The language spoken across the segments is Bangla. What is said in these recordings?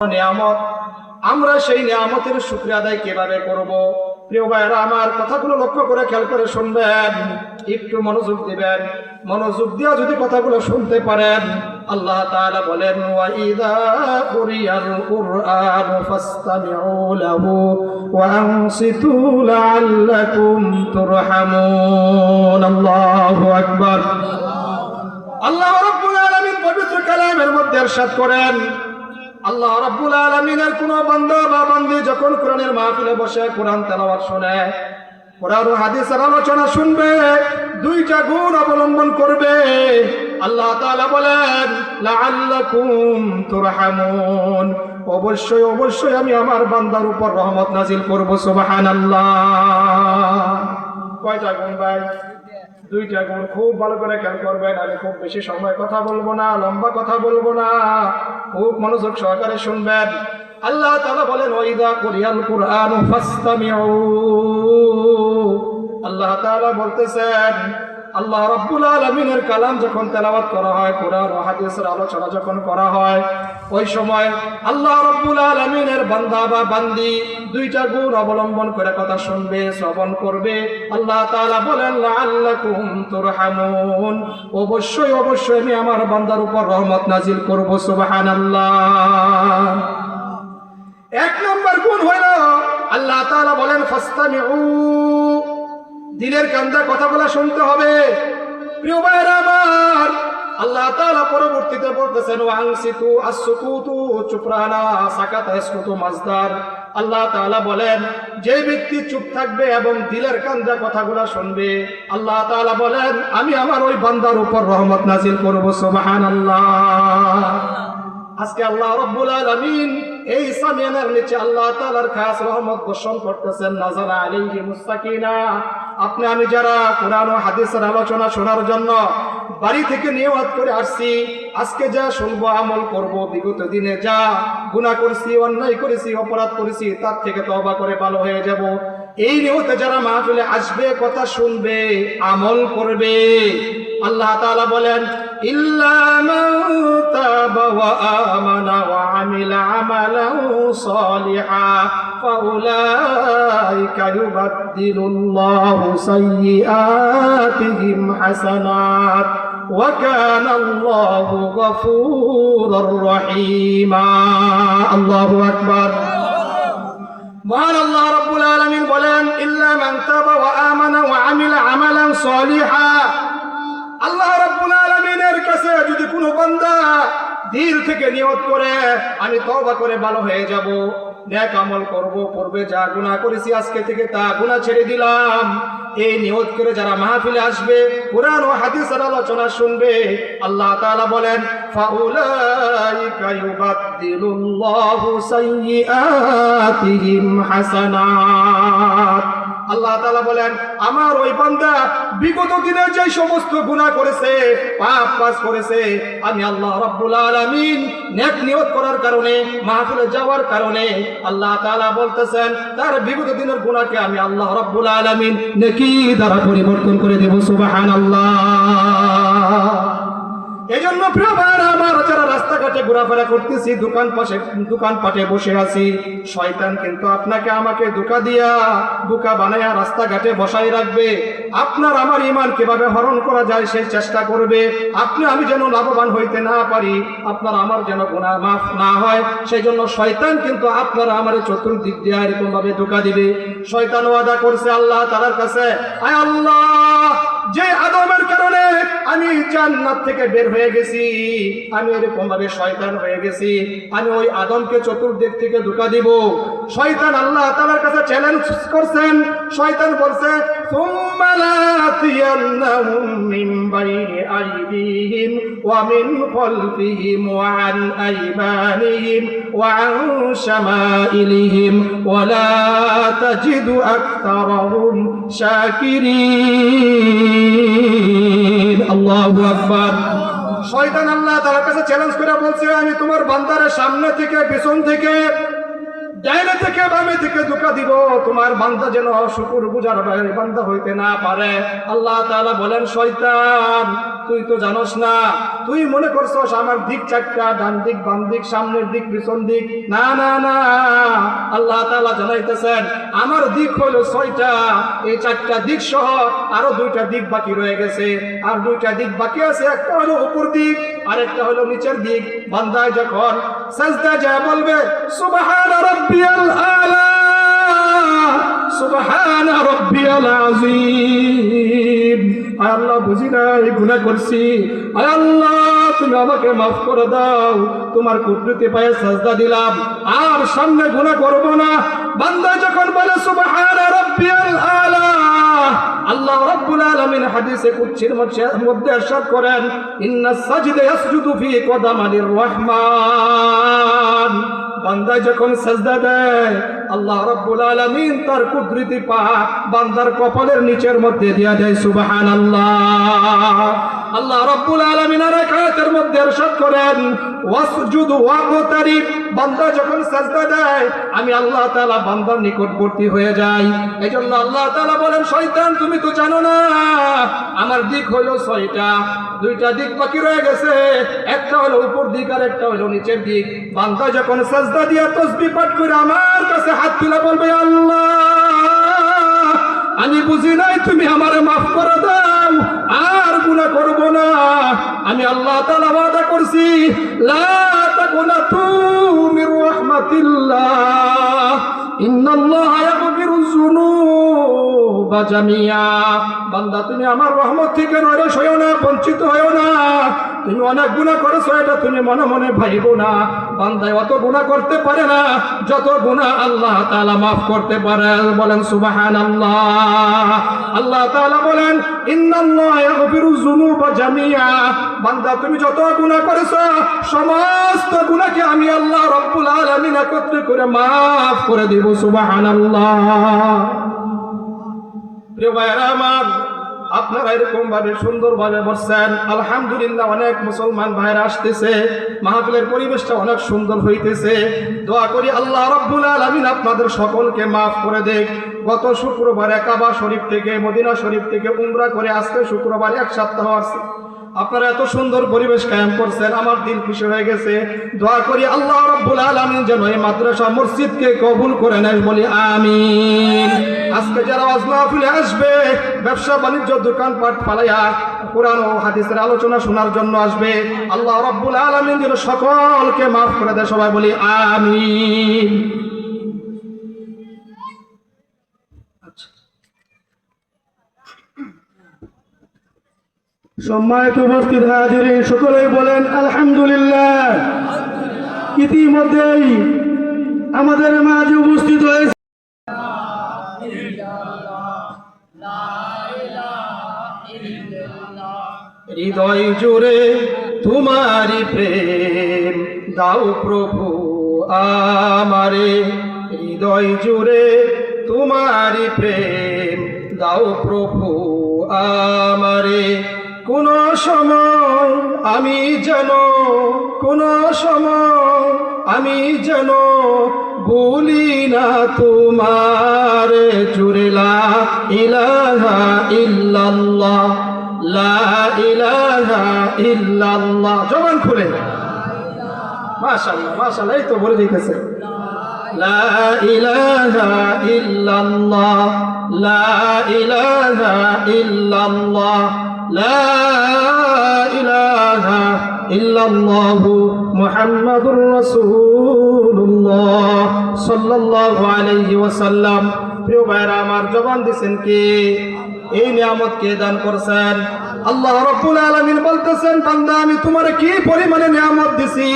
নিয়ামত আমরা সেই নিয়ামতের শুক্রিয়া আদায় কিভাবে করব প্রিয় ভাইয়েরা আমার কথাগুলো লক্ষ্য করে খেয়াল করে শুনবেন একটু মনোযোগ দিবেন মনোযোগ দিয়ে যদি কথাগুলো শুনতে পারেন আল্লাহ তাআলা বলেন ওয়াইদা কুরিয়াল কুরআন ফাসতামিউ লাহু ওয়া আনসিতু লাআল্লাকুম তুরহামুন আল্লাহু আকবার আল্লাহ রাব্বুল আলামিন পবিত্র কালামের মধ্যে ارشاد করেন আল্লাহ রাব্বুল আলামিনের কোন বান্দা বা বান্দি যখন কোরআনের মাহফিলে বসে কোরআন তেলাওয়াত শুনে, কোরআন ও হাদিসের আলোচনা শুনবে, দুইটা গুণ অবলম্বন করবে। আল্লাহ তাআলা বলেন, লাআল্লাকুম তুরহামুন। অবশ্যই অবশ্যই আমি আমার বান্দার উপর রহমত নাজিল করব, সুবহানাল্লাহ। কয়টা গুণ ভাই? দুইটা গুণ খুব ভালো করে খেয়াল করবেন, আমি খুব বেশি সময় কথা বলব না, লম্বা কথা বলব না। খুব মনোযোগ সহকারে শুনবেন। আল্লাহ তালা বলেন ওইদা কোরিয়াল কুরআন আল্লাহ তাআলা বলতেছেন আল্লাহ রাব্বুল আলামিনের কালাম যখন তেলাওয়াত করা হয়, কোরআন হাদিসের আলোচনা যখন করা হয়, ওই সময় আল্লাহ রাব্বুল আলামিনের বান্দা বা বান্দি দুইটা গুণ অবলম্বন করে কথা শুনবে, শ্রবণ করবে। আল্লাহ তাআলা বলেন, লাআল্লাকুম তুরহামুন। অবশ্যই অবশ্যই আমি আমার বান্দার উপর রহমত নাজিল করব, সুবহানাল্লাহ। এক নম্বর গুণ হইল আল্লাহ তাআলা বলেন ফাস্তামিউ দিলের কান্দা কথা বলা শুনতে হবে। প্রিয় ভাইরা আমার, আল্লাহ তাআলা পরবর্তীতে বলতেছেন, ওয়াংসিতু চুপরানা সাকাতা মাজদার। আল্লাহ তাআলা বলেন, যে ব্যক্তি চুপ থাকবে এবং দিলের কান্দা কথাগুলো শুনবে, আল্লাহ তাআলা বলেন, আমি আমার ওই বান্দার উপর রহমত নাজিল করব, সুবহানাল্লাহ। আজকে আল্লাহ রব্বুল আলামিন এই সামিয়ানার নিচে আল্লাহ তাআলার খাস রহমত বর্ষণ করতেছেন নাজালা আলাইহি মুস্তাকিনা আপনি, আমি যারা কোরআন ও হাদিসের আলোচনা শোনার জন্য বাড়ি থেকে নিয়ত করে আসছি, আজকে যা শুনব, আমল করব, বিগত দিনে যা গুণা করেছি, অন্যায় করেছি, অপরাধ করেছি, তার থেকে তবা করে ভালো হয়ে যাব। এই নিয়তে যারা মাহফিলে আসবে, কথা শুনবে, আমল করবে। আল্লাহ তাআলা বলেন ইল্লা মান তাবা ওয়া আমানা ওয়া আমিলা আমালান সালিহা ফাউলাইকা ইউবাদদিলুল্লাহু সাইয়্যাতিহিম হাসানাত ওয়া কানা আল্লাহু গফুরুর রহিমা আল্লাহু আকবার মহান আল্লাহ রাব্বুল আলামিন বলেন ইল্লা মান তাবা ওয়া আমানা ওয়া আমিলা আমালান সালিহা আল্লাহ রাব্বুল আলামিনের কাছে যদি কোনো বান্দা দিল থেকে নিয়ত করে, আমি তওবা করে ভালো হয়ে যাব। নেক আমল করব পূর্বে যা গুনাহ করেছি আজকে থেকে তা গুনাহ ছেড়ে দিলাম। এই নিয়ত করে যারা মাহফিলে আসবে, কোরআন ও হাদিসের আলোচনা শুনবে। আল্লাহ তাআলা বলেন, ফাউলাইকা ইউবাদদিলুল্লাহু সাইয়্যাতিহিম হাসানাত। আল্লাহ তাআলা বলেন, আমার ওই বান্দা বিগত দিনে যে সমস্ত গুনাহ করেছে, পাপ কাজ করেছে, আমি আল্লাহ রাব্বুল আলামিন নেক নিয়ত করার কারণে, মাহফিলে যাওয়ার কারণে আল্লাহ তাআলা বলতেছেন, তার বিগত দিনের গুনাহকে আমি আল্লাহ রাব্বুল আলামিন নেকি দ্বারা পরিবর্তন করে দেব, সুবহানাল্লাহ। এই জন্য প্রিয় ভাইরা আমার যারা রাস্তাঘাটে ঘোরাফেরা করতেছি, দোকান পাশে, দোকান পাটে বসে আছি, শয়তান কিন্তু আপনাকে আমাকে ধোকা দিয়া বোকা বানায়া রাস্তাঘাটে বসাই রাখবে। আপনার আমার ইমান কীভাবে হরণ করা যায় সেই চেষ্টা করবে। আপনি, আমি যেন লাভবান হইতে না পারি, আপনার আমার যেন গুণা মাফ না হয় সেই জন্য শয়তান কিন্তু আপনার আমার চতুর্দিক দিয়ে এরকম ভাবে ধোকা দিবে। শয়তান ওয়াদা করছে আল্লাহ তালার কাছে, আয় আল্লাহ যে আদমের কারণে আমি জান্নাত থেকে বের হয়ে গেছি, আমি এরকম ভাবে শয়তান হয়ে গেছি, আমি ওই আদমকে চতুর্দিক থেকে ধোকা দিব। শয়তান আল্লাহ তালার কাছে চ্যালেঞ্জ করছেন, শয়তান বলছে ثم لآتينهم من بين أيديهم ومن خلفهم وعن أيمانهم وعن شمائلهم ولا تجد أكثرهم شاكرين الله أكبر শয়তান আল্লাহ তার কাছে চ্যালেঞ্জ করে বলছে আমি তোমার বান্দারের সামনে থেকে পেছন থেকে ডাইনে থেকে বামে থেকে ধোকা দিব। তোমার বান্দা যেন শুকুর বুঝার বাইরে বান্দা হইতে না পারে। আল্লাহ তাআলা বলেন, শয়তান তুই তো জানোস না। তুই মনে করছস আমার দিক চারটা, ডান দিক, বাম দিক, সামনের দিক, পিছন দিক? না না না। আল্লাহ তাআলা জানাইতেছেন, আমার দিক হলো ছয়টা। এই চারটা দিক সহ আরও দুইটা দিক বাকি রয়ে গেছে। আর দুইটা দিক বাকি আছে, একটা হলো উপর দিক, আর একটা হলো নিচের দিক। বান্দায় যখন সাজদা যায় বলবে, সুবহান রাব্বিয়াল আলা। সুবহান রাব্বিয়াল আযীম আয় আল্লাহ বুঝি নাই গুনাহ করছি আয় আল্লাহ তুমি আমাকে মাফ করে দাও তোমার কুদরতি পায়ে সাজদা দিলাম আর সামনে গুনাহ করব না বান্দা যখন বলে সুবহান রাব্বিয়াল আলা আল্লাহ রাব্বুল আলামিন হাদিসে কুদসির মধ্যে ارشاد করেন ইন্নাস সাজদা ইয়াসজুদু ফি কদামানির রহমান বান্দা যখন সাজদা দেয়, আল্লাহ রাব্বুল আলামিন তার কুদরতি পা বান্দার কপালের নিচের মধ্যে দিয়া দেয়, সুবহানাল্লাহ। আল্লাহ রাব্বুল আলামিন আর আয়াতের মধ্যে ارشاد করেন ওয়াসজুদু ওয়াকতারিব বান্দা যখন সাজদা দেয় আমি আল্লাহ তাআলা বান্দার নিকটবর্তী হয়ে যাই এজন্য আল্লাহ তাআলা বলেন শয়তান তুমি তো জানো না আমার দিক হলো ছয়টা দুইটা দিক বাকি রয়ে গেছে একটা হলো উপর দিক আর একটা হলো নিচের দিক বান্দা যখন সাজদা দিয়া তসবিহ পাঠ করে আমার কাছে হাত তুলে বলবে আল্লাহ আমি বুঝি নাই, তুমি আমার মাফ করে দাও। আর গুনাহ করব না। আমি আল্লাহ তালা ওয়াদা করছি মির রাহমাতিল্লাহ। ইন্নাল্লাহা ইয়াগফিরু যুনুবা জামিয়া। বান্দা, তুমি আমার রহমত থেকে নরস হইও না, বঞ্চিত হইও না। তুমি অনেক গুনাহ করেছ, এটা তুমি মনে মনে ভাইবো না। বান্দায় অত গুণা করতে পারে না, যত গুনাহ আল্লাহ তাআলা মাফ করতে পারে। বলেন সুবাহান আল্লাহ আল্লাহ তালা বলেন বান্দা, তুমি যত গুনাহ করেছ, সমস্ত গুনাহকে আমি আল্লাহ রাব্বুল আলামিন একত্রে করে মাফ করে দিব, সুবহানাল্লাহ। আপনারা এরকম ভাবে সুন্দর ভাবে বসছেন। আলহামদুলিল্লাহ অনেক মুসলমান ভাইরা আসতেছে। মাহফিলের পরিবেশটা অনেক সুন্দর হইতেছে। দোয়া করি আল্লাহ রব্বুল আলমিন আপনাদের সকলকে মাফ করে দেখ গত শুক্রবার একাবা শরীফ থেকে, মদিনা শরীফ থেকে উমরা করে আজকে শুক্রবার এক সপ্তাহ আসছে আপনারা এত সুন্দর পরিবেশ কায়েম করছেন, আমার দিন খুশি হয়ে গেছে। দোয়া করি আল্লাহ রাব্বুল আলামিন যেন এই মাদ্রাসা মসজিদকে কবুল করে নেয় বলি আমিন। আজকে যারা ওয়াজ মাহফিলে আসবে, ব্যবসা বাণিজ্য দোকানপাট পালাইয়া কোরআন ও হাদিসের আলোচনা শোনার জন্য আসবে। আল্লাহ রাব্বুল আলামিন যেন সকলকে মাফ করে দেয় সবাই বলি আমিন। সম্মানিত উপস্থিত হাজির সকলেই বলেন আলহামদুলিল্লাহ। ইতিমধ্যেই আমাদের মাঝে উপস্থিত হয়েছে। হৃদয় জুড়ে তোমারি প্রেম, দাও প্রভু আমারে। হৃদয় জুড়ে তোমারি প্রেম, দাও প্রভু আমারে। কোন সময় আমি যেন, কোন সময় আমি যেন বলি না তোমার জুড়েলা ইলাহা ইল্লাল্লাহ, লা ইলাহা ইল্লাল্লাহ। জবান খুলে। মাশাআল্লাহ মাশাআল্লাহ, এই তো বলে দিতেছে। লা ইলাহা ইল্লাল্লাহ, লা ইলাহা ইল্লাল্লাহ, লা ইলাহা ইল্লাল্লাহ মুহাম্মাদুর রাসূলুল্লাহ সাল্লাল্লাহু আলাইহি ওয়াসাল্লাম। প্রিয় ভাইরা আমার জবান দিছেন কে? এই নিয়ামত কে দান করছেন? আল্লাহ রাব্বুল আলামিন বলতেছেন, বান্দা, আমি তোমার কি পরিমাণে নিয়ামত দিছি?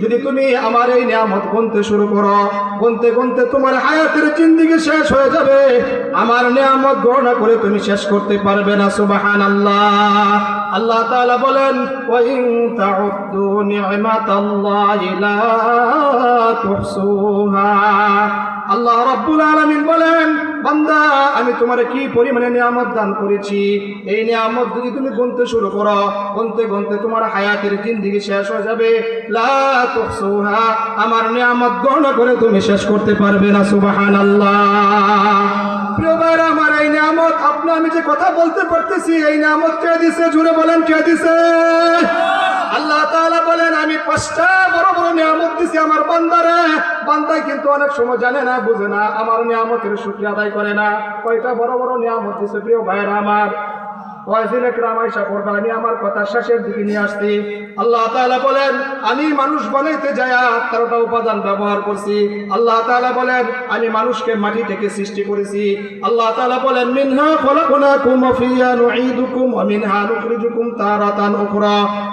যদি তুমি আমার এই নিয়ামত গুনতে শুরু করো, গুনতে গুনতে তোমার হায়াতের জিন্দিগি শেষ হয়ে যাবে। আমার নিয়ামত গণনা করে তুমি শেষ করতে পারবে না সুবাহান আল্লাহ তাআলা বলেন ওয়া ইন তাউদ্দু নি'মাতাল্লাহি লা তুহসুহা। আল্লাহ রাব্বুল আলামিন বলেন, বান্দা, আমি তোমার কি পরিমাণে নিয়ামত দান করেছি? এই নিয়ামত যদি তুমি গুনতে শুরু করো, গুনতে গুনতে তোমার হায়াতের জিন্দিগি শেষ হয়ে যাবে। লা তুহসুহা, আমার নিয়ামত গণনা করে তুমি শেষ করতে পারবে না, সুবহানাল্লাহ। প্রিয় ভাইরা, আমার এই নিয়ামত আপনি আমি যে কথা বলতে পারতেছি, এই নিয়ামত কে দিছে? জুড়ে বলেন, কে দিছে? আল্লাহ তাআলা বলেন, আমি পাঁচটা বড় বড় নিয়ামত দিছি আমার বান্দারে। বান্দাই কিন্তু অনেক সময় জানে না, বুঝে না, আমার নিয়ামতের শুকরিয়া আদায় করে না। কয়টা বড় বড় নিয়ামত দিছে প্রিয় ভাইরা আমার? মানুষ আল্লাহ তাআলা বলেন, আমি মানুষকে মাটি থেকে সৃষ্টি করেছি। আল্লাহ বলেন, মিনহা মিনহা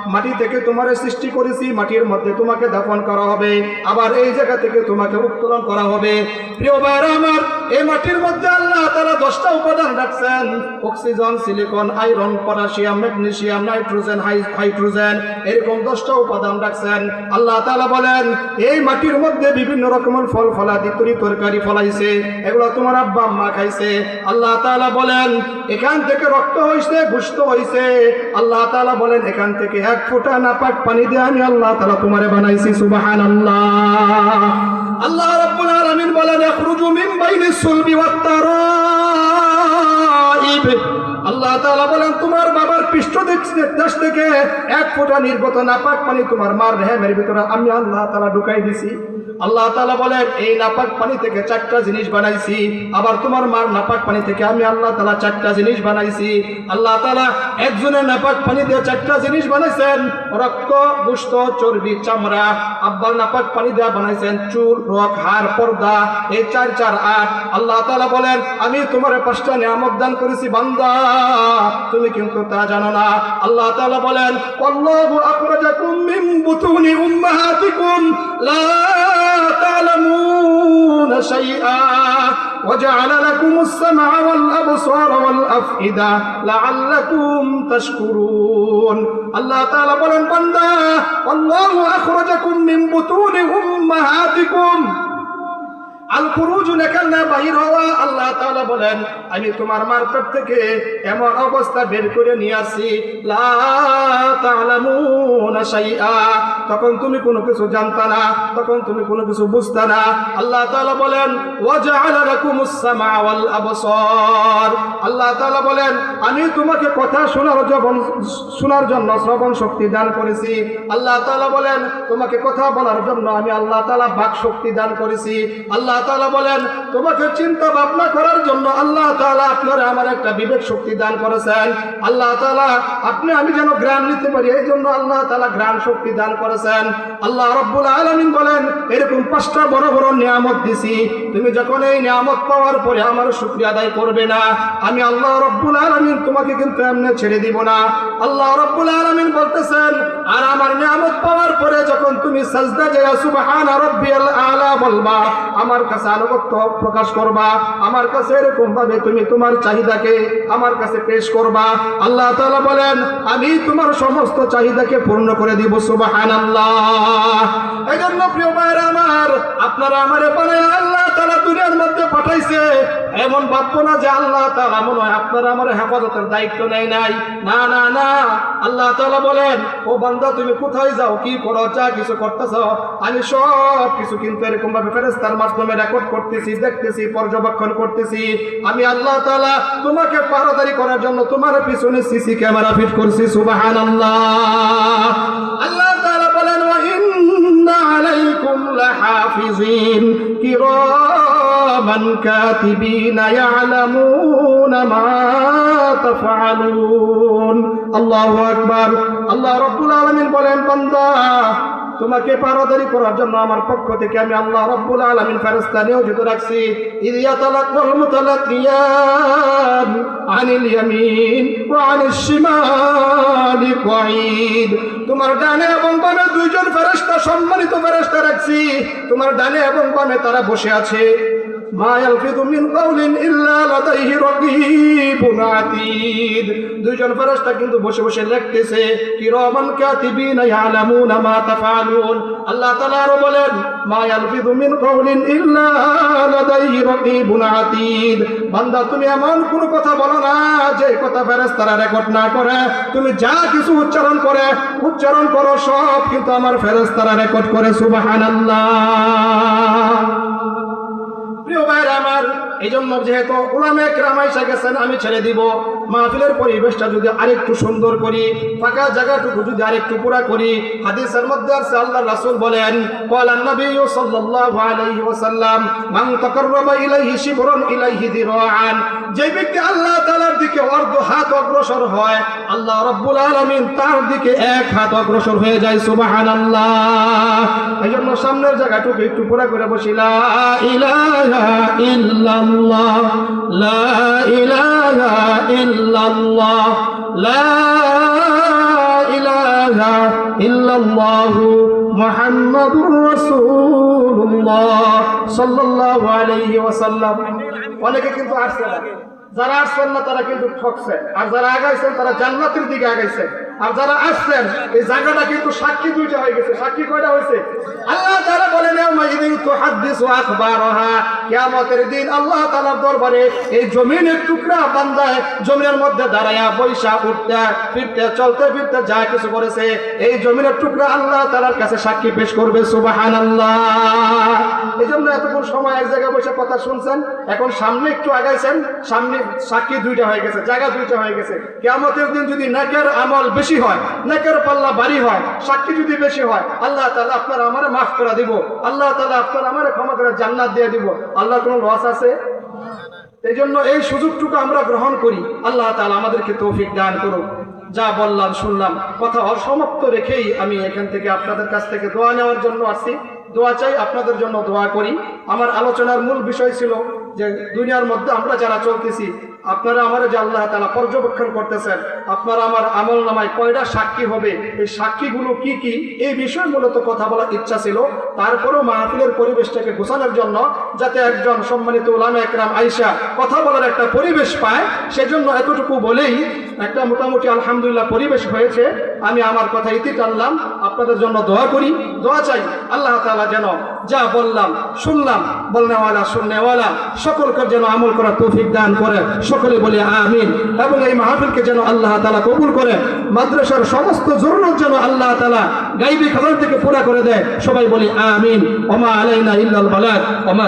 মাটি থেকে তোমারে সৃষ্টি করেছি, মাটির মধ্যে তোমাকে দাফন করা হবে। আবার এই জায়গা থেকে তোমাকে উত্তোলন করা হবে। প্রিয় আমার, এই মাটির মধ্যে আল্লাহ তাআলা দশটা উপাদান রাখছেন। Oxygen, silicon iron, potassium magnesium nitrogen hydrogen, এরকম দশটা উপাদান রাখছেন। আল্লাহ তাআলা বলেন, এই মাটির মধ্যে বিভিন্ন রকমের ফল ফলাদি, তরি তরকারি ফলাইছে। এগুলো তোমার আব্বা আম্মা খাইছে। আল্লাহ তাআলা বলেন, এখান থেকে রক্ত হইছে গুস্ত হইছে। আল্লাহ তাআলা বলেন, এখান থেকে এক ফোঁটা নাপাক পানি দিয়ে আমি আল্লাহ তালা তোমারে বানাইছি, সুবহানাল্লাহ। আল্লাহ আল্লাহ রাব্বুল আলামিন বলেন, ইখরুজু মিন বাইনিস সুলবি ওয়াত তারাইব আল্লাহ তাআলা বলেন, তোমার বাবার পৃষ্ঠ দেশ থেকে এক ফোঁটা নির্গত নাপাক পানি তোমার মার রেহেমের ভিতরে। আমি আল্লাহ তাআলা ঢুকাই দিছি। আল্লাহ তাআলা বলেন, এই নাপাক পানি থেকে চারটা জিনিস বানাইছি, আবার তোমার মার নাপাক পানি থেকে আমি আল্লাহ তাআলা চারটা জিনিস বানাইছি। আল্লাহ তাআলা একজনের নাপাক পানি দিয়ে চারটা জিনিস বানাইছেন, রক্ত, গোশত, চর্বি, চামড়া। আব্বার নাপাক পানি দেওয়া বানাইছেন চুল রক হাড়, পর্দা, এই চার চার, আট। আল্লাহ তাআলা বলেন, আমি তোমার পাঁচটা নিয়ামত দান করেছি, বান্দা। তুমি কিন্তু তা জানো না। আল্লাহ তালা বলেন আল্লাহু আখরাজাকুম মিন বুতুনি উম্মাহাতিকুম। লা تعلمون شيئا وجعل لكم السمع والأبصار والأفئدة لعلكم تشكرون الله تعالى বলেন বান্দা والله أخرجكم من بطون أمهاتكم আল খুরুজ নেকান্না বাহির হওয়া আল্লাহ বলেন, আমি তোমার মার থেকে এমন অবস্থা বের করে নিয়ে আসি তখন তুমি কোনো কিছু জানতা না, তখন তুমি কোনো কিছু বুঝতা না। আল্লাহ বলেন আল্লাহ বলেন, আমি তোমাকে কথা শোনার শোনার জন্য শ্রবণ শক্তি দান করেছি। আল্লাহ বলেন, তোমাকে কথা বলার জন্য আমি আল্লাহ তাআলা বাক শক্তি দান করেছি। আল্লাহ বলেন, তোমাকে চিন্তা ভাবনা করার জন্য আল্লাহ আমার একটা বিবেক শক্তি দান করেছেন। আল্লাহ আপনি আমি যেন জ্ঞান নিতে পারি, এই জন্য আল্লাহ জ্ঞান শক্তি দান করেছেন। আল্লাহ রব্বুল আলামিন বলেন, এরকম পাঁচটা বড় বড় নিয়ামত দিছি। তুমি যখন এই নিয়ামত পাওয়ার পরে আমার শুকরিয়া আদায় করবে না। আমি আল্লাহ রব্বুল আলামিন তোমাকে কিন্তু এমনি ছেড়ে দিব না। আল্লাহ রব্বুল আলামিন বলতেছেন, আর আমার নিয়ামত পাওয়ার তুমি সাজদা যায় সুবহান রাব্বিয়াল আলা বলবা। আমার কাছে আনুগত্য প্রকাশ করবা। আমার কাছে এরকম ভাবে তুমি তোমার চাহিদাকে আমার কাছে পেশ করবা। আল্লাহ তাআলা বলেন, আমি তোমার সমস্ত চাহিদাকে পূর্ণ করে দিব, সুবহানাল্লাহ। এই জন্য প্রিয় ভাইরা আমার, আপনারা আমারে বানায় আল্লাহ তাআলা দুনিয়ার মধ্যে পাঠাইছে। এমন ভাববো না যে আল্লাহ তাআলা মনে হয় আপনারা আমার হেফাজতের দায়িত্ব নেয় নাই। না না না। আল্লাহ তাআলা বলেন, ও বান্দা, তুমি কোথায় যাও? কি করো? যা কিছু করতেছ? আমি সব কিছু কিন্তু এরকম ভাবে ফেরেস্তার মাধ্যমে রেকর্ড করতেছি, দেখতেছি, পর্যবেক্ষণ করতেছি। আমি আল্লাহ তাআলা তোমাকে পাহারাদারি করার জন্য তোমার পিছনে সিসি ক্যামেরা ফিট করছি, সুবহানাল্লাহ। আল্লাহ তাআলা বলেন, ওয়া আলাইকুম আল্লাহু আল্লাহ রাব্বুল আলামিন বলেন, বান্দা তোমাকে পারাদারি করার জন্য আমার পক্ষ থেকে আমি আল্লাহ রব্বুল আলমিন ফেরস্তা নিয়োজিত রাখছি। ইদিয়া তালাক্কাল মুতালাক্কিয়ান আনিল ইয়ামিন ওয়া আনিল শিমালি কঈদ তোমার ডানে এবং বামে দুইজন ফেরেশতা সম্মানিত ফেরেশতা রাখছি। তোমার ডানে এবং বামে তারা বসে আছে। মা ইয়ালফিযু মিন কাউলিন ইল্লা লাদাইহি রাকীবুন আতীদ। দুইজন ফেরেশতা কিন্তু বসে বসে লিখতেছে, কিরামান কাতিবিন ইয়ালামুনা মা তাফআলুন আল্লাহ তাআলা আরও বলেন, মা ইয়ালফিযু মিন কাউলিন ইল্লা লাদাইহি রাকীবুন আতীদ। বান্দা, তুমি এমন কোনো কথা বলো না যে কথা ফেরেশতারা রেকর্ড না করে। তুমি যা কিছু উচ্চারণ করে, উচ্চারণ করো, সব কিন্তু আমার ফেরেশতারা রেকর্ড করে। সুবহানাল্লাহ। প্রিয় ভাইরা আমার। এই জন্য যেহেতু উলামে ক্রামাইসা গেছেন, আমি ছেড়ে দিব। মাহফিলের পরিবেশটা যদি আরেকটু সুন্দর করি, ফাঁকা জায়গাটুকু যদি আরেকটু পুরা করি, হাদিসের মধ্যে আছে, আল্লাহ রাসূল বলেন ক্বালান নবী সাল্লাল্লাহু আলাইহি ওয়াসাল্লাম, মান তাকাররাবা ইলাইহি শিবরুন ইলাইহি দিরাআন যে ব্যক্তি আল্লাহ তাআলার দিকে অর্ধ হাত অগ্রসর হয়, আল্লাহ রাব্বুল আলামিন তার দিকে এক হাত অগ্রসর হয়ে যায়, সুবহানাল্লাহ। এই জন্য সামনের জায়গাটুকু একটু পুরা করে বসি, লা ইলাহা ইল্লাল্লাহ লা ইলাহা ইল্লাল্লাহ, লা ইলাহা ইল্লাল্লাহ মুহাম্মাদুর রাসূলুল্লাহ সাল্লাল্লাহু আলাইহি ওয়াসাল্লাম। অনেকে কিন্তু আসছে না। যারা আসছেন না, তারা কিন্তু ঠকছে। আর যারা আগাইছেন, তারা জান্নাতের দিকে আগাইছেন আর যারা আসছেন, এই জায়গাটা কিন্তু সাক্ষী দুইটা হয়ে গেছে। সাক্ষী কয়টা হয়েছে? আল্লাহ তারা বলেন দিন আল্লাহ দরবারে এই জমিনের টুকরা জমিনের মধ্যে উঠতে, ফিরতে, চলতে, ফিরতে যা কিছু করেছে, এই জমিনের টুকরা আল্লাহ কাছে সাক্ষী পেশ করবে, সুবহানাল্লাহ। এই জন্য এতক্ষণ সময় এক জায়গায় বসে কথা শুনছেন, এখন সামনে একটু আগাইছেন, সামনে সাক্ষী দুইটা হয়ে গেছে, জায়গা দুইটা হয়ে গেছে। কেয়ামতের দিন যদি নেকের আমল বেশি হয়, নেকের পাল্লা বাড়ি হয়, সাক্ষী যদি বেশি হয়, আল্লাহ তালা আপনার আমারে মাফ করে দিব, আল্লাহ তাআলা আপনার আমারে ক্ষমা করে জান্নাত দিয়ে দিব। আল্লাহ কোনো লস আছে? এই জন্য এই সুযোগটুকু আমরা গ্রহণ করি। আল্লাহ তালা আমাদেরকে তৌফিক দান করুক। যা বললাম, শুনলাম, কথা অসমাপ্ত রেখেই আমি এখান থেকে আপনাদের কাছ থেকে দোয়া নেওয়ার জন্য আসছি। দোয়া চাই, আপনাদের জন্য দোয়া করি। আমার আলোচনার মূল বিষয় ছিল যে, দুনিয়ার মধ্যে আমরা যারা চলতেছি আপনারা আমার যে আল্লাহ তালা পর্যবেক্ষণ করতেছেন, আপনারা আমার আমল নামায় কয়টা সাক্ষী হবে, এই সাক্ষীগুলো কি কি, এই বিষয়ে মূলত কথা বলার ইচ্ছা ছিল। তারপরেও মাহফিলের পরিবেশটাকে ঘোষানোর জন্য যাতে একজন সম্মানিত উলামা একরাম আইসা কথা বলার একটা পরিবেশ পায়, সেজন্য এতটুকু বলেই একটা মোটামুটি আলহামদুলিল্লাহ পরিবেশ হয়েছে। আমি আমার কথা ইতি টানলাম। আপনাদের জন্য দোয়া করি। দোয়া চাই আল্লাহ তাআলা যেন যা বললাম, শুনলাম, বলনেওয়ালা, শুননেওয়ালা, সকলকে যেন আমল করার তৌফিক দান করে, সকলে বলে আমিন। এবং এই মাহফিলকে যেন আল্লাহ তালা কবুল করে, মাদ্রাসার সমস্ত জরুরত যেন আল্লাহ তালা গাইবি খাবার থেকে পুরা করে দেয়, সবাই বলি আমিন। ওমা আলাইনা ইল্লাল বালাক ওমা